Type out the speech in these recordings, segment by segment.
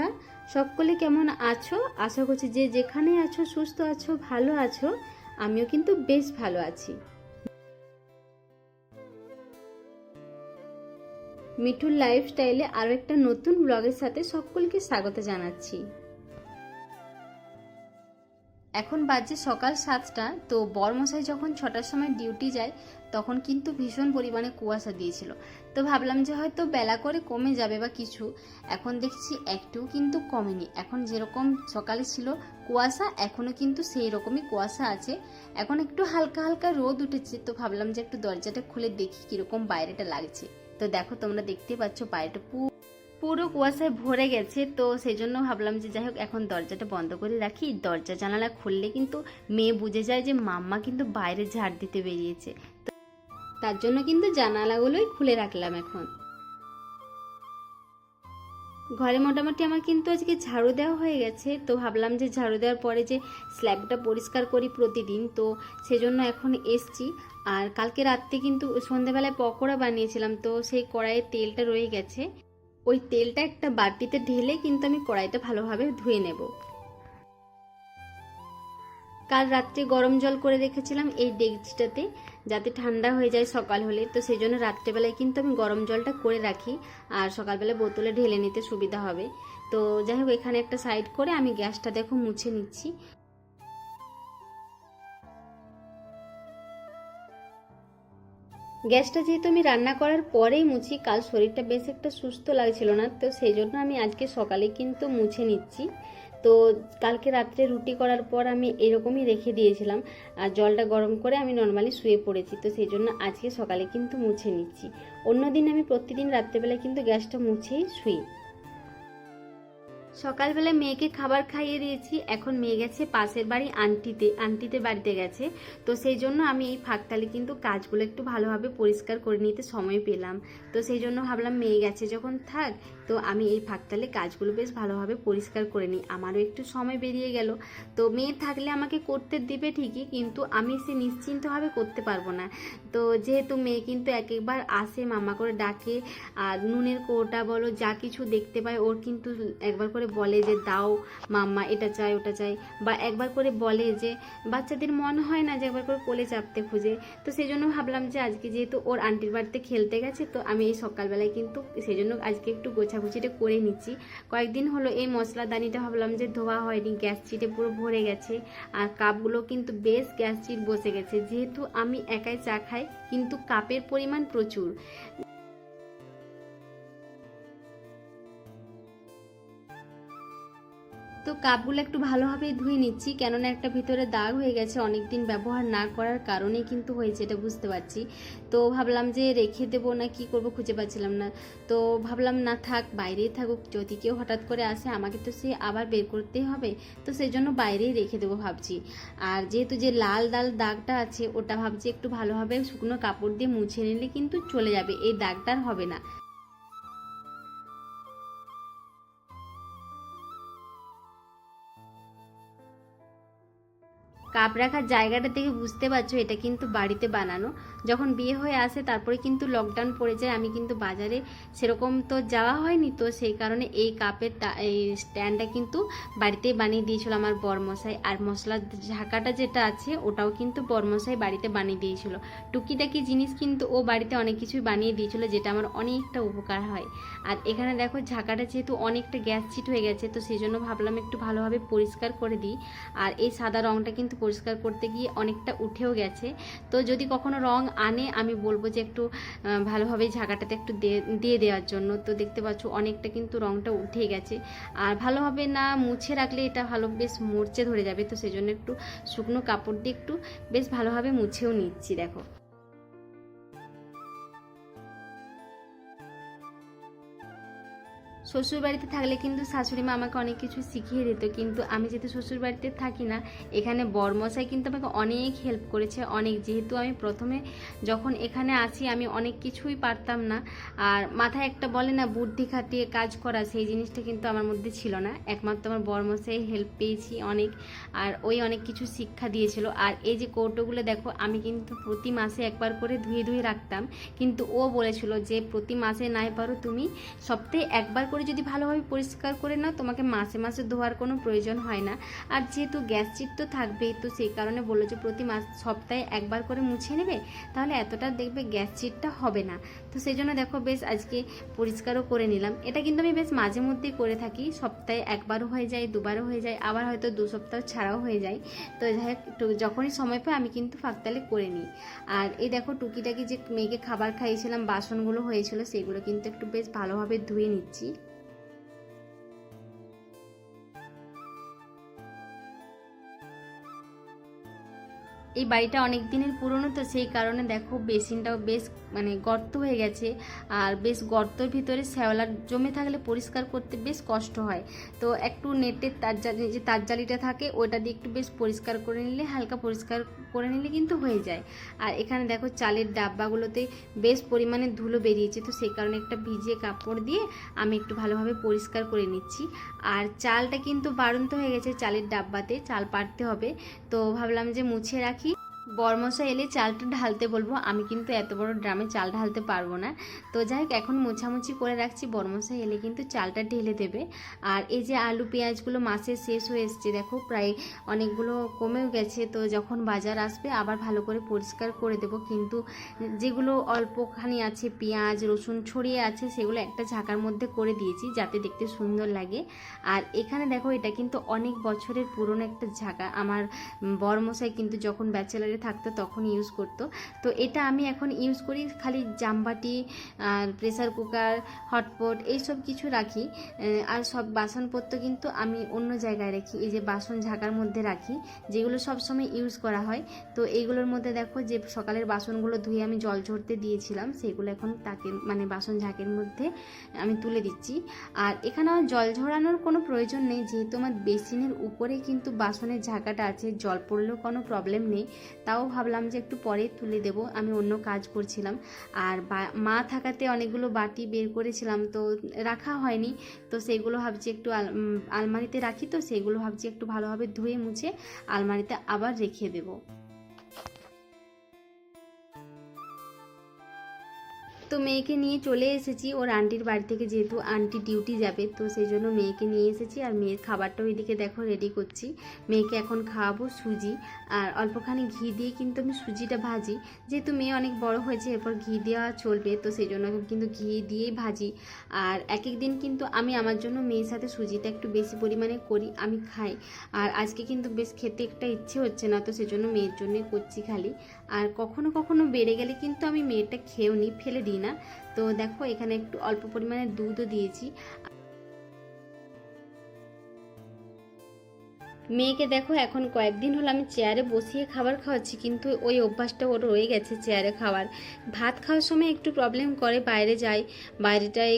বন্ধুরা, সকলে কেমন আছো? আশা করছি যে যেখানে আছো, সুস্থ আছো, ভালো আছো, আমিও কিন্তু বেশ ভালো আছি। মিঠুর লাইফস্টাইলে আরও একটা নতুন ব্লগের সাথে সকলকে স্বাগত জানাচ্ছি। এখন বাজে সকাল সাতটা, তো বরমশাই যখন ছটার সময় ডিউটি যায়, তখন কিন্তু ভীষণ পরিমাণে কুয়াশা দিয়েছিল। তো ভাবলাম যে হয়তো বেলা করে কমে যাবে বা কিছু। এখন দেখছি একটুও কিন্তু কমেনি। এখন যেরকম সকালে ছিল কুয়াশা এখনও কিন্তু সেই রকমই কুয়াশা আছে। এখন একটু হালকা হালকা রোদ উঠেছে, তো ভাবলাম যে একটু দরজাটা খুলে দেখি কীরকম বাইরেটা লাগছে। তো দেখো তোমরা দেখতে পাচ্ছ বাইরেটা পুরো পুরো কুয়াশায় ভরে গেছে। তো সেই জন্য ভাবলাম যে যাই হোক, এখন দরজাটা বন্ধ করে রাখি। দরজা, জানালা খুললে কিন্তু মেয়ে বুঝে যায় যে মাম্মা কিন্তু বাইরে ঝাড় দিতে বেরিয়েছে। তো তার জন্য কিন্তু জানালাগুলোই খুলে রাখলাম এখন। ঘরে মোটামুটি আমার কিন্তু আজকে ঝাড়ু দেওয়া হয়ে গেছে। তো ভাবলাম যে ঝাড়ু দেওয়ার পরে যে স্ল্যাবটা পরিষ্কার করি প্রতিদিন, তো সেজন্য এখন এসছি। আর কালকে রাত্রে কিন্তু সন্ধেবেলায় পকোড়া বানিয়েছিলাম, তো সেই কড়াইয়ের তেলটা রয়ে গেছে। ওই তেলটা একটা বাটিতে ঢেলে কিন্তু আমি কড়াইটা ভালোভাবে ধুয়ে নেব। কাল রাত্রে গরম জল করে রেখেছিলাম এই ডেকচিটাতে, যাতে ঠান্ডা হয়ে যায় সকাল হলে। তো সেই জন্য রাত্রেবেলায় কিন্তু আমি গরম জলটা করে রাখি, আর সকালবেলা বোতলে ঢেলে নিতে সুবিধা হবে। তো যাই হোক, এখানে একটা সাইড করে আমি গ্যাসটা দেখো মুছে নিচ্ছি। গ্যাসটা যেহেতু আমি রান্না করার পরেই মুছি, কাল শরীরটা বেশ একটা সুস্থ লাগছিল না, তো সেই জন্য আমি আজকে সকালে কিন্তু মুছে নিচ্ছি। তো কালকে রাত্রে রুটি করার পর আমি এরকমই রেখে দিয়েছিলাম, আর জলটা গরম করে আমি নর্মালি শুয়ে পড়েছি, তো সেই জন্য আজকে সকালে কিন্তু মুছে নিচ্ছি। অন্যদিন আমি প্রতিদিন রাত্রেবেলায় কিন্তু গ্যাসটা মুছেই শুই। সকালবেলা মেয়েকে খাবার খাইয়ে দিয়েছি, এখন মেয়ে গেছে পাশের বাড়ি, আন্টিতে আন্টিতে বাড়িতে গেছে। তো সেই জন্য আমি এই ফাঁকতালে কিন্তু কাজগুলো একটু ভালোভাবে পরিষ্কার করে নিতে সময় পেলাম। তো সেই জন্য ভাবলাম মেয়ে গেছে যখন থাক, তো আমি এই ফাঁকতালে কাজগুলো বেশ ভালোভাবে পরিষ্কার করে নিই। আমারও একটু সময় বেরিয়ে গেল। তো মেয়ে থাকলে আমাকে করতে দিবে ঠিকই, কিন্তু আমি সে নিশ্চিন্তভাবে করতে পারব না। তো যেহেতু মেয়ে কিন্তু এক একবার আসে, মামা করে ডাকে, আর নুনের কোটা বলো, যা কিছু দেখতে পায়, ওর কিন্তু একবার করে বলে যে, দাও, মাম্মা এটা চাই ওটা চাই বা একবার করে বলে যে, বাচ্চাদের মন হয় না যে একবার করে কোলে চাপতে খুঁজে। তো সেই জন্য ভাবলাম যে, আজকে যেহেতু ওর আন্টির বাড়িতে খেলতে গেছে, তো আমি এই সকালবেলায় কিন্তু সেই জন্য আজকে একটু গোছাগুছিটা করে নিচ্ছি। কয়েকদিন হলো এই মশলাদানিটা ভাবলাম যে, ধোয়া হয়নি, গ্যাস চিটে পুরো ভরে গেছে। আর কাপগুলো কিন্তু বেশ গ্যাস চিট বসে গেছে। যেহেতু আমি একাই চা খাই, কিন্তু কাপের পরিমাণ প্রচুর। তো কাপগুলো একটু ভালোভাবেই ধুয়ে নিচ্ছি, কেননা একটা ভিতরে দাগ হয়ে গেছে অনেক দিন ব্যবহার না করার কারণেই কিন্তু হয়েছে, এটা বুঝতে পারছি। তো ভাবলাম যে রেখে দেবো না, কি করব খুঁজে পাচ্ছিলাম না। তো ভাবলাম, না থাক, বাইরেই থাকুক, যদি কেউ হঠাৎ করে আসে, আমাকে তো সে আবার বের করতেই হবে। তো সেই জন্য বাইরেই রেখে দেবো ভাবছি। আর যেহেতু যে লাল লাল দাগটা আছে, ওটা ভাবছি একটু ভালোভাবে শুকনো কাপড় দিয়ে মুছে নিলে কিন্তু চলে যাবে, এই দাগটা আর হবে না। কাপ রাখার জায়গাটা থেকে বুঝতে পারছ, এটা কিন্তু বাড়িতে বানানো। যখন বিয়ে হয়ে আসে, তারপরে কিন্তু লকডাউন পড়ে যায়, আমি কিন্তু বাজারে সেরকম তো যাওয়া হয়নি, তো সেই কারণে এই কাপের এই স্ট্যান্ডটা কিন্তু বাড়িতেই বানিয়ে দিয়েছিল আমার বরমশাই। আর মশলার ঝাঁকাটা যেটা আছে, ওটাও কিন্তু বরমশাই বাড়িতে বানিয়ে দিয়েছিল। টুকিটাকি জিনিস কিন্তু ও বাড়িতে অনেক কিছুই বানিয়ে দিয়েছিল, যেটা আমার অনেকটা উপকার হয়। আর এখানে দেখো, ঝাঁকাটা যেহেতু অনেকটা গ্যাস চিট হয়ে গেছে, তো সেই জন্য ভাবলাম একটু ভালোভাবে পরিষ্কার করে দিই। আর এই সাদা রঙটা কিন্তু পরিষ্কার করতে গিয়ে অনেকটা উঠেও গেছে। তো যদি কখনো রং আনে, আমি বলব যে একটু ভালোভাবে ঝাঁকাটাতে একটু দিয়ে- দেওয়ার জন্য। তো দেখতে পাচ্ছ অনেকটা কিন্তু রংটা উঠে গেছে। আর ভালোভাবে না মুছে রাখলে এটা ভালো বেশ মরচে ধরে যাবে। তো সেজন্য একটু শুকনো কাপড় দিয়ে একটু বেশ ভালোভাবে মুছেও নিচ্ছি, দেখো। শ্বশুর বাড়িতে থাকলে কিন্তু শাশুড়ি মা আমাকে অনেক কিছু শিখিয়ে দিত, কিন্তু আমি যেহেতু শ্বশুর বাড়িতে থাকি না, এখানে বরমশাই কিন্তু আমাকে অনেক হেল্প করেছে, অনেক। যেহেতু আমি প্রথমে যখন এখানে আসি আমি অনেক কিছুই পারতাম না। আর মাথায় একটা বলে না, বুদ্ধি খাটিয়ে কাজ করা, সেই জিনিসটা কিন্তু আমার মধ্যে ছিল না। একমাত্র আমার বরমশাই হেল্প পেয়েছি অনেক, আর ওই অনেক কিছু শিক্ষা দিয়েছিল। আর এই যে কৌটোগুলো দেখো, আমি কিন্তু প্রতি মাসে একবার করে ধুয়ে ধুয়ে রাখতাম, কিন্তু ও বলেছিল যে, প্রতি মাসে নাই পারো তুমি, সপ্তাহে একবার করে যদি ভালোভাবে পরিষ্কার করে নাও, তোমাকে মাসে মাসে ধোয়ার কোনো প্রয়োজন হয় না। আর যেহেতু গ্যাস চিট তো থাকবেই, তো সেই কারণে বলল যে প্রতি মাস সপ্তাহে একবার করে মুছে নেবে, তাহলে এতটা দেখবে গ্যাস চিটটা হবে না। তো সেই জন্য দেখো বেশ আজকে পরিষ্কারও করে নিলাম। এটা কিন্তু আমি বেশ মাঝে মধ্যেই করে থাকি, সপ্তাহে একবারও হয়ে যায়, দুবারও হয়ে যায়, আবার হয়তো দু সপ্তাহ ছাড়াও হয়ে যায়। তো যখনই সময় পাই আমি কিন্তু ফাঁকতালে করে নিই। আর এই দেখো টুকিটাকি যে মেয়েকে খাবার খাইয়েছিলাম, বাসনগুলো হয়েছিল, সেগুলো কিন্তু একটু বেশ ভালোভাবে ধুয়ে নিচ্ছি। এই বাড়িটা অনেক দিনের পুরনো তো, সেই কারণে দেখো বেসিনটাও বেশ মানে গর্ত হয়ে গেছে। আর বেশ গর্তর ভিতরে শ্যাওলা জমে থাকলে পরিষ্কার করতে বেশ কষ্ট হয়। তো একটু নেটের তারজালি যে তার জালিটা থাকে, ওটা দিয়ে একটু বেশ পরিষ্কার করে নিলে, হালকা পরিষ্কার করে নিলে কিন্তু হয়ে যায়। আর এখানে দেখো চালের ডাব্বাগুলোতে বেশ পরিমাণে ধুলো বেরিয়েছে, তো সেই কারণে একটা ভিজিয়ে কাপড় দিয়ে আমি একটু ভালোভাবে পরিষ্কার করে নিচ্ছি। আর চালটা কিন্তু বাড়ন্ত হয়ে গেছে চালের ডাব্বাতে, চাল পাড়তে হবে। তো ভাবলাম যে মুছে রাখি। বরমশা এলে চালটা ঢালতে বলব। আমি কিন্তু এত বড় ড্রামে চাল ঢালতে পারব না। তো যাই হোক, এখন মোছামুছি করে রাখছি। বরমশা এলে কিন্তু চালটা ঢেলে দেবে। আর এই যে আলু, পেঁয়াজগুলো মাসে শেষ হয়ে এসছে, দেখো প্রায় অনেকগুলো কমেও গেছে। তো যখন বাজার আসবে, আবার ভালো করে পরিষ্কার করে দেব। কিন্তু যেগুলো অল্পখানি আছে, পেঁয়াজ, রসুন ছড়িয়ে আছে, সেগুলো একটা ঝাঁকার মধ্যে করে দিয়েছি, যাতে দেখতে সুন্দর লাগে। আর এখানে দেখো, এটা কিন্তু অনেক বছরের পুরনো একটা ঝাঁকা। আমার বরমশাই কিন্তু যখন ব্যাচেলারে থাকতো তখন ইউজ করতো। তো এটা আমি এখন ইউজ করি খালি জামবাটি আর প্রেসার কুকার হটপট এইসব কিছু রাখি। আর সব বাসনপত্র কিন্তু আমি অন্য জায়গায় রাখি। এই যে বাসন ঝাঁকার মধ্যে রাখি, যেগুলো সব সময় ইউজ করা হয়। তো এইগুলোর মধ্যে দেখো যে সকালের বাসনগুলো ধুয়ে আমি জল ঝরতে দিয়েছিলাম, সেগুলো এখন তাকে মানে বাসন ঝাঁকের মধ্যে আমি তুলে দিচ্ছি। আর এখানে আমার জল ঝরানোর কোনো প্রয়োজন নেই, যেহেতু আমার বেসিনের উপরে কিন্তু বাসনের ঝাঁকাটা আছে, জল পড়লেও কোনো প্রবলেম নেই। তাও ভাবলাম যে একটু পরে তুলে দেব। আমি অন্য কাজ করছিলাম। আর মা থাকাতে অনেকগুলো বাটি বের করেছিলাম, তো রাখা হয়নি। তো সেগুলো ভাবছি একটু আল- আলমারিতে রাখি, তো সেগুলো ভাবছি একটু ভালোভাবে ধুয়ে মুছে আলমারিতে আবার রেখে দেবো। তো মেয়েকে নিয়ে চলে এসেছি। ওর আন্টির বাড়ি থেকে যেহেতু আন্টি ডিউটি যাবে, তো সেই জন্য মেয়েকে নিয়ে এসেছি। আর মেয়ের খাবারটাও এদিকে দেখো রেডি করছি। মেয়েকে এখন খাওয়াবো সুজি। আর অল্পখানি ঘি দিয়ে কিন্তু আমি সুজিটা ভাজি। যেহেতু মেয়ে অনেক বড় হয়েছে, এরপর ঘি দেওয়া চলবে, তো সেই জন্য কিন্তু ঘি দিয়েই ভাজি। আর এক এক দিন কিন্তু আমি আমার জন্য মেয়ের সাথে সুজিটা একটু বেশি পরিমাণে করি, আমি খাই। আর আজকে কিন্তু বেশ খেতে একটা ইচ্ছে হচ্ছে না, তো সেজন্য মেয়ের জন্যই করছি খালি। আর কখনো কখনো বেড়ে গেলে কিন্তু আমি মেয়েটা খেয়েও নিই ফেলে দিই না। তো দেখো এখানে একটু অল্প পরিমাণে দুধও দিয়েছি। মেয়েকে দেখো, এখন কয়েকদিন হলো আমি চেয়ারে বসিয়ে খাবার খাওয়াচ্ছি, কিন্তু ওই অভ্যাসটা ওর রয়ে গেছে চেয়ারে খাওয়ার। ভাত খাওয়ার সময় একটু প্রবলেম করে বাইরে যায়। বাইরেটায়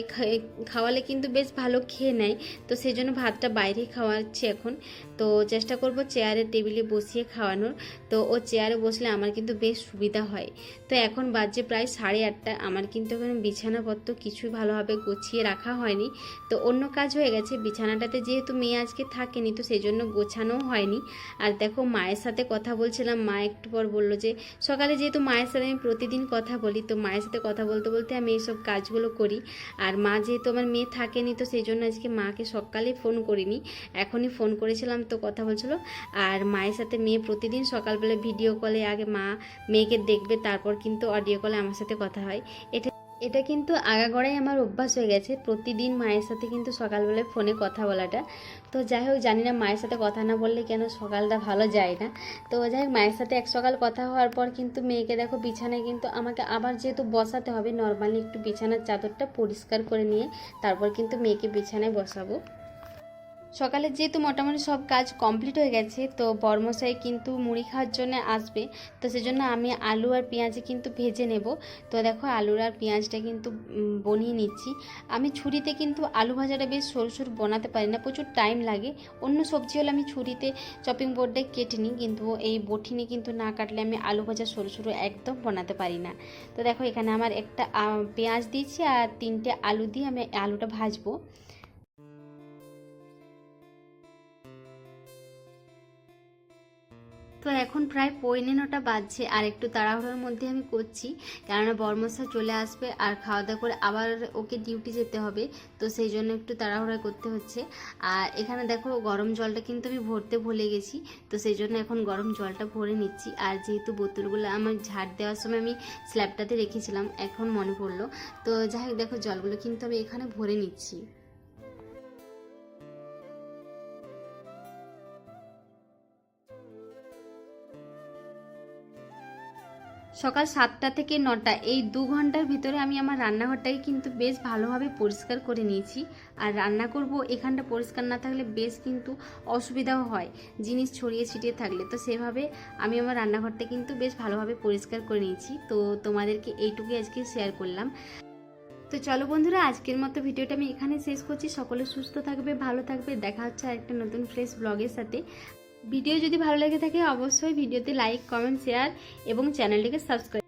খাওয়ালে কিন্তু বেশ ভালো খেয়ে নেয়, তো সেই জন্য ভাতটা বাইরেই খাওয়াচ্ছি এখন। তো চেষ্টা করব চেয়ারে টেবিলে বসিয়ে খাওয়ানোর। তো ও চেয়ারে বসলে আমার কিন্তু বেশ সুবিধা হয়। তো এখন বাজে প্রায় সাড়ে আটটা, আমার কিন্তু এখন বিছানাপত্র কিছুই ভালোভাবে গুছিয়ে রাখা হয়নি। তো অন্য কাজ হয়ে গেছে, বিছানাটাতে যেহেতু মেয়ে আজকে থাকেনি, তো সেই জন্য গোছানোও হয়নি। আর দেখো, মায়ের সাথে কথা বলছিলাম, মা একটু পর বলল যে, সকালে যেহেতু মায়ের সাথে আমি প্রতিদিন কথা বলি, তো মায়ের সাথে কথা বলতে বলতে আমি এইসব কাজগুলো করি। আর মা যেহেতু আমার মেয়ে থাকেনি, তো সেই জন্য আজকে মাকে সকালে ফোন করিনি। এখনই ফোন করেছিলাম, তো কথা বলছিল। আর মায়ের সাথে মেয়ে প্রতিদিন সকালবেলা ভিডিও কলে, আগে মা মেয়েকে দেখবে, তারপর কিন্তু অডিও কলে আমার সাথে কথা হয়। এটা এটা কিন্তু আগাগড়াই আমার অভ্যাস হয়ে গেছে। প্রতিদিন মায়ের সাথে কিন্তু সকালবেলায় ফোনে কথা বলাটা। তো যাই হোক, জানি না মায়ের সাথে কথা না বললে কেন সকালটা ভালো যায় না। তো যাই হোক, মায়ের সাথে এক সকাল কথা হওয়ার পর কিন্তু মেয়েকে দেখো বিছানায় কিন্তু আমাকে আবার যেহেতু বসাতে হবে নর্মালি একটু বিছানার চাদরটা পরিষ্কার করে নিয়ে তারপর কিন্তু মেয়েকে বিছানায় বসাবো। সকালে যেহেতু মোটামুটি সব কাজ কমপ্লিট হয়ে গেছে, তো বর্মশাই কিন্তু মুড়ি খাওয়ার জন্য আসবে। তো সেজন্য আমি আলু আর পেঁয়াজে কিন্তু ভেজে নেব। তো দেখো আলুর আর পেঁয়াজটা কিন্তু বনিয়ে নিচ্ছি। আমি ছুরিতে কিন্তু আলু ভাজাটা বেশ সরু সরু বানাতে পারি না, প্রচুর টাইম লাগে। অন্য সবজি হলে আমি ছুরিতে চপিং বোর্ডে কেটে নিই, কিন্তু এই বঠিনে কিন্তু না কাটলে আমি আলু ভাজা সরু সরু একদম বানাতে পারি না। তো দেখো এখানে আমার একটা পেঁয়াজ দিয়েছি আর তিনটে আলু দিয়ে আমি আলুটা ভাজবো। তো এখন প্রায় পৌনে নটা বাজছে আর একটু তাড়াহুড়োর মধ্যে আমি করছি। কেননা বর্মশা চলে আসবে আর খাওয়া দাওয়া করে আবার ওকে ডিউটি যেতে হবে, তো সেই জন্য একটু তাড়াহুড়া করতে হচ্ছে। আর এখানে দেখো গরম জলটা কিন্তু আমি ভরতে ভুলে গেছি, তো সেই জন্য এখন গরম জলটা ভরে নিচ্ছি। আর যেহেতু বোতলগুলো আমার ঝাড় দেওয়ার সময় আমি স্ল্যাবটাতে রেখেছিলাম, এখন মনে পড়ল। তো যাই হোক দেখো জলগুলো কিন্তু আমি এখানে ভরে নিচ্ছি। সকাল সাতটা থেকে নটা, এই দু ঘণ্টার ভিতরে আমি আমার রান্নাঘরটাকে কিন্তু বেশ ভালোভাবে পরিষ্কার করে নিয়েছি। আর রান্না করব এখানটা পরিষ্কার না থাকলে বেশ কিন্তু অসুবিধাও হয়, জিনিস ছড়িয়ে ছিটিয়ে থাকলে। তো সেভাবে আমি আমার রান্নাঘরটা কিন্তু বেশ ভালোভাবে পরিষ্কার করে নিয়েছি। তো তোমাদেরকে এইটুকুই আজকে শেয়ার করলাম। তো চলো বন্ধুরা, আজকের মতো ভিডিওটা আমি এখানে শেষ করছি। সকলে সুস্থ থাকবে, ভালো থাকবে। দেখা হচ্ছে আরেকটা নতুন ফ্রেশ ব্লগের সাথে। ভিডিও যদি ভালো লেগে থাকে অবশ্যই ভিডিওতে লাইক কমেন্ট শেয়ার এবং চ্যানেলটিকে সাবস্ক্রাইব